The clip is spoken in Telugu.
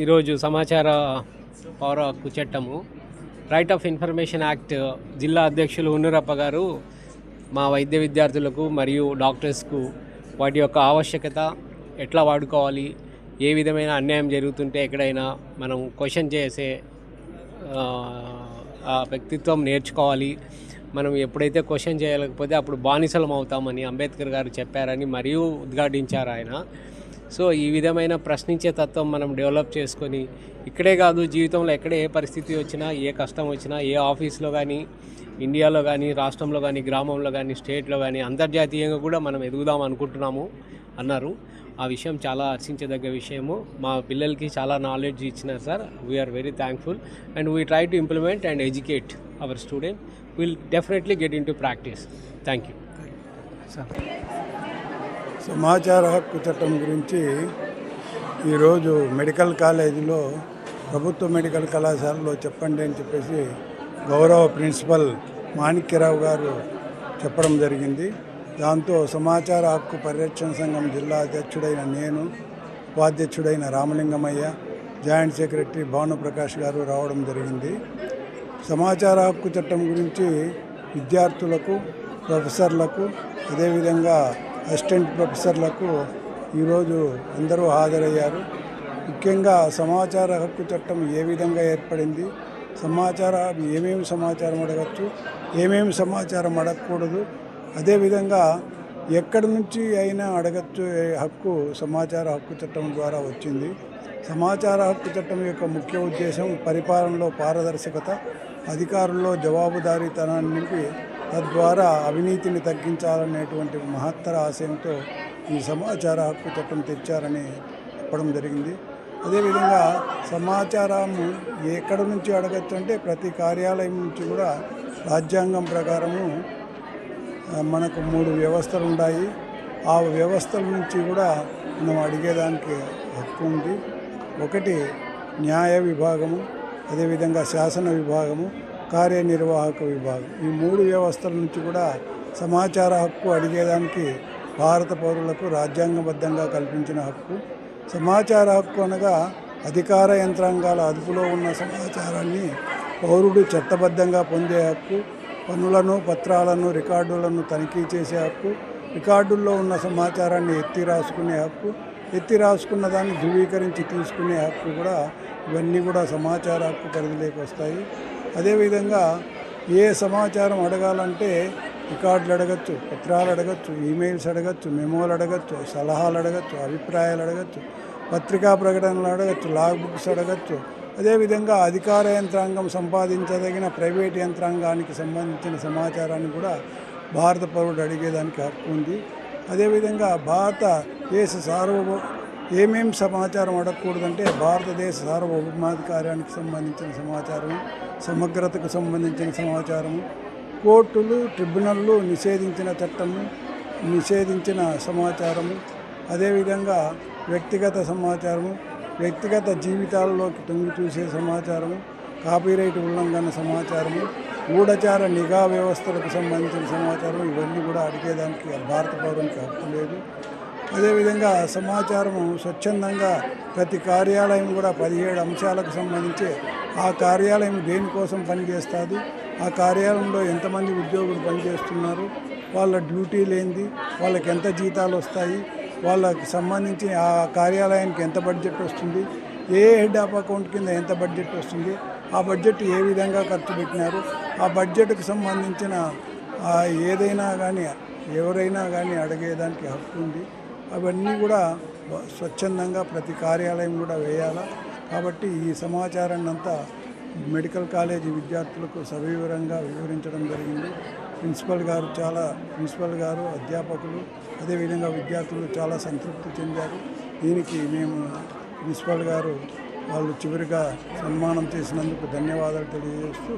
ఈరోజు సమాచార పౌర హక్కు చట్టము. రైట్ ఆఫ్ ఇన్ఫర్మేషన్ యాక్ట్ జిల్లా అధ్యక్షులు ఉన్నరప్ప గారు మా వైద్య విద్యార్థులకు మరియు డాక్టర్స్కు వాటి యొక్క ఆవశ్యకత ఎట్లా వాడుకోవాలి ఏ విధమైన అన్యాయం జరుగుతుంటే ఎక్కడైనా మనం క్వశ్చన్ చేసే ఆ, వ్యక్తిత్వం నేర్చుకోవాలి. మనం ఎప్పుడైతే క్వశ్చన్ చేయలేకపోతే అప్పుడు బానిసలం అవుతామని అంబేద్కర్ గారు చెప్పారని మరియు ఉద్ఘాటించారు ఆయన. సో ఈ విధమైన ప్రశ్నించే తత్వం మనం డెవలప్ చేసుకొని ఇక్కడే కాదు జీవితంలో ఎక్కడ ఏ పరిస్థితి వచ్చినా ఏ కష్టం వచ్చినా ఏ ఆఫీస్లో కానీ ఇండియాలో కానీ రాష్ట్రంలో కానీ గ్రామంలో కానీ స్టేట్లో కానీ అంతర్జాతీయంగా కూడా మనం ఎదుగుదాం అనుకుంటున్నాము అన్నారు. ఆ విషయం చాలా హర్షించదగ్గ విషయము. మా పిల్లలకి చాలా నాలెడ్జ్ ఇచ్చినారు sir. We are very thankful and we try to implement and educate our student will definitely get into practice thank you sir సమాచార హక్కు చట్టం గురించి ఈరోజు మెడికల్ కాలేజీలో ప్రభుత్వ మెడికల్ కళాశాలలో చెప్పండి అని చెప్పేసి గౌరవ ప్రిన్సిపల్ మాణిక్యరావు గారు చెప్పడం జరిగింది. దాంతో సమాచార హక్కు పరిరక్షణ సంఘం జిల్లా అధ్యక్షుడైన నేను ఉపాధ్యక్షుడైన రామలింగమయ్య జాయింట్ సెక్రటరీ భానుప్రకాష్ గారు రావడం జరిగింది. సమాచార హక్కు చట్టం గురించి విద్యార్థులకు ప్రొఫెసర్లకు అదేవిధంగా అసిస్టెంట్ ప్రొఫెసర్లకు ఈరోజు అందరూ హాజరయ్యారు. ముఖ్యంగా సమాచార హక్కు చట్టం ఏ విధంగా ఏర్పడింది సమాచార ఏమేమి సమాచారం అడగచ్చు ఏమేమి సమాచారం అడగకూడదు అదేవిధంగా ఎక్కడి నుంచి అయినా అడగచ్చు హక్కు సమాచార హక్కు చట్టం ద్వారా వచ్చింది. సమాచార హక్కు చట్టం యొక్క ముఖ్య ఉద్దేశం పరిపాలనలో పారదర్శకత అధికారుల్లో జవాబుదారీతనాన్ని నింపి తద్వారా అవినీతిని తగ్గించాలనేటువంటి మహత్తర ఆశయంతో ఈ సమాచార హక్కు చట్టం తెచ్చారని చెప్పడం జరిగింది. అదేవిధంగా సమాచారం ఎక్కడ నుంచి అడగచ్చు అంటే ప్రతి కార్యాలయం నుంచి కూడా రాజ్యాంగం ప్రకారము మనకు మూడు వ్యవస్థలు ఉన్నాయి ఆ వ్యవస్థల నుంచి కూడా మనం అడిగేదానికి హక్కు ఉంది. ఒకటి న్యాయ విభాగము అదేవిధంగా శాసన విభాగము కార్యనిర్వాహక విభాగం. ఈ మూడు వ్యవస్థల నుంచి కూడా సమాచార హక్కు అడిగేదానికి భారత పౌరులకు రాజ్యాంగబద్ధంగా కల్పించిన హక్కు. సమాచార హక్కు అనగా అధికార యంత్రాంగాల అదుపులో ఉన్న సమాచారాన్ని పౌరుడు చట్టబద్ధంగా పొందే హక్కు పనులను పత్రాలను రికార్డులను తనిఖీ చేసే హక్కు రికార్డుల్లో ఉన్న సమాచారాన్ని ఎత్తి రాసుకునే హక్కు ఎత్తి రాసుకున్న దాన్ని ధృవీకరించి తీసుకునే హక్కు కూడా ఇవన్నీ కూడా సమాచార హక్కు పరిధిలోకి వస్తాయి. అదేవిధంగా ఏ సమాచారం అడగాలంటే రికార్డులు అడగచ్చు పత్రాలు అడగచ్చు ఈమెయిల్స్ అడగచ్చు మెమోలు అడగచ్చు సలహాలు అడగచ్చు అభిప్రాయాలు అడగచ్చు పత్రికా ప్రకటనలు అడగచ్చు లాగ్ బుక్స్ అడగచ్చు. అదేవిధంగా అధికార యంత్రాంగం సంపాదించదగిన ప్రైవేట్ యంత్రాంగానికి సంబంధించిన సమాచారాన్ని కూడా భారత పౌరుడు అడిగేదానికి హక్కు ఉంది. అదేవిధంగా భారత దేశ సార్వభౌ ఏమేం సమాచారం అడగకూడదంటే భారతదేశ సార్వభౌమాధికారానికి సంబంధించిన సమాచారం సమగ్రతకు సంబంధించిన సమాచారము కోర్టులు ట్రిబ్యునల్లు నిషేధించిన చట్టము నిషేధించిన సమాచారము అదేవిధంగా వ్యక్తిగత సమాచారము వ్యక్తిగత జీవితాల్లోకి తొంగి చూసే సమాచారము కాపీరైట్ ఉల్లంఘన సమాచారము గూఢచార నిఘా వ్యవస్థలకు సంబంధించిన సమాచారం ఇవన్నీ కూడా అడిగేదానికి భారత పౌరునికి హక్కు లేదు. అదేవిధంగా సమాచారం స్వచ్ఛందంగా ప్రతి కార్యాలయం కూడా పదిహేడు అంశాలకు సంబంధించి ఆ కార్యాలయం దేనికోసం పనిచేస్తుంది? ఆ కార్యాలయంలో ఎంతమంది ఉద్యోగులు పనిచేస్తున్నారు? వాళ్ళ డ్యూటీలు ఏంది వాళ్ళకి ఎంత జీతాలు వస్తాయి? వాళ్ళకి సంబంధించి ఆ కార్యాలయానికి ఎంత బడ్జెట్ వస్తుంది? ఏ హెడ్ ఆఫ్ అకౌంట్ కింద ఎంత బడ్జెట్ వస్తుంది? ఆ బడ్జెట్ ఏ విధంగా ఖర్చు పెట్టినారు? ఆ బడ్జెట్కు సంబంధించిన ఏదైనా కానీ ఎవరైనా కానీ అడిగేదానికి హక్కు ఉంది. అవన్నీ కూడా స్వచ్ఛందంగా ప్రతి కార్యాలయం కూడా వేయాలా కాబట్టి ఈ సమాచారాన్ని అంతా మెడికల్ కాలేజీ విద్యార్థులకు సవివరంగా వివరించడం జరిగింది ప్రిన్సిపల్ గారు చాలా ప్రిన్సిపల్ గారు అధ్యాపకులు అదేవిధంగా విద్యార్థులు చాలా సంతృప్తి చెందారు దీనికి మేము ప్రిన్సిపల్ గారు వాళ్ళు చివరిగా సన్మానం చేసినందుకు ధన్యవాదాలు తెలియజేస్తూ